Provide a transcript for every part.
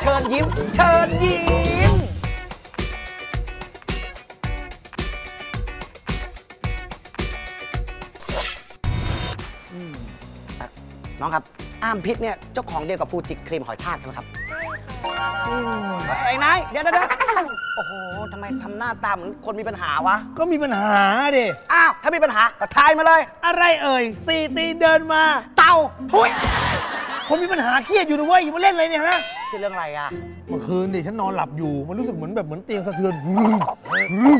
เชิญยิ้ม เชิญยิ้ม น้องครับ อ้ามพิษเนี่ย เจ้าของเดียวกับฟูจิครีมหอยทากใช่ไหมครับไอ้นายเดี๋ยวเดี๋ยวเดี๋ยวโอ้โหทำไมทำหน้าตาเหมือนคนมีปัญหาวะ ก็มีปัญหาดิ อ้าว ถ้ามีปัญหา ก็ทายมาเลย อะไรเอ่ยสี่ตีนเดินมา เต่า ทุยคนมีปัญหาเครียดอยู่นะเว้ยอย่ามาเล่นอะไรเนี่ยฮะ คือเรื่องอะไรอะ เมื่อคืนดิฉันนอนหลับอยู่ มันรู้สึกเหมือนแบบเหมือนเตียงสะเทือนวืมวืม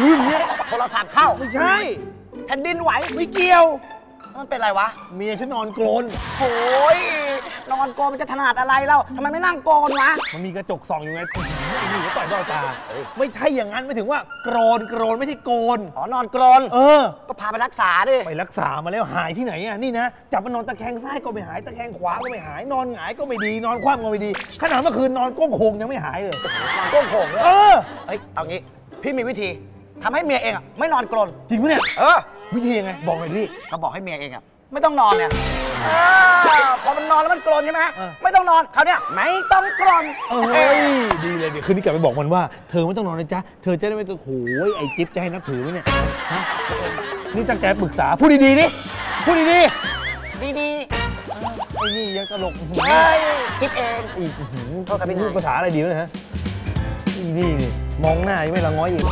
วืมเนี่ยโทรศัพท์เข้า ไม่ใช่ แผ่นดินไหวไม่เกี่ยว มันเป็นไรวะ เมียฉันนอนโกรนโอ้ยนอนโกนมันจะถนัดอะไรเล่าทำไมไม่นั่งโกนวะ มันมีกระจกส่องอยู่ไงไอ้นี่ก็ต่อยเบ้าตา ไม่ใช่อย่างนั้นไม่ถึงว่าโกรนโกรนไม่ใช่โกน อ๋อนอนกรนเออ ก็พาไปรักษาดิ ไปรักษามาแล้วหายที่ไหนอะนี่นะจับมันนอนตะแคงซ้ายก็ไม่หายตะแคงขวาก็ไม่หาย นอนหงายก็ไม่ดีนอนคว่ำก็ไม่ดี ขนาดเมื่อคืนนอนก้มโคงยังไม่หายเลย นอนก้มโขงเลยเออเฮ้ย เอางี้ พี่มีวิธีทำให้เมียเองอะไม่นอนกรนจริงปะเนี่ย เออ วิธียังไง บอกหน่อยดิก็บอกให้เมียเองอะไม่ต้องนอนเนี่ยเออพอมันนอนแล้วมันกรนใช่ไหมเออไม่ต้องนอนเขาวเนี่ยไม่ต้องกรนเอ้ยดีเลยเดี๋ยวคืนนี้กลับไปบอกมันว่า เธอไม่ต้องนอนนะจ๊ะ เธอจะได้ไม่ต้องโอ้ยไอ้จิ๊บจะให้นับถือไหมเนี่ยฮะนี่ตั้งใจปรึกษาพูดดีๆดิพูดดีดีๆไอ้นี่ยังตลกๆเฮ้ยคิดเองอีกอื้อหือโทษครับพี่นายพูดภาษาอะไรดีวะเนี่ยฮะนี่นี่มองหน้ายังไม่ละง้อยอีก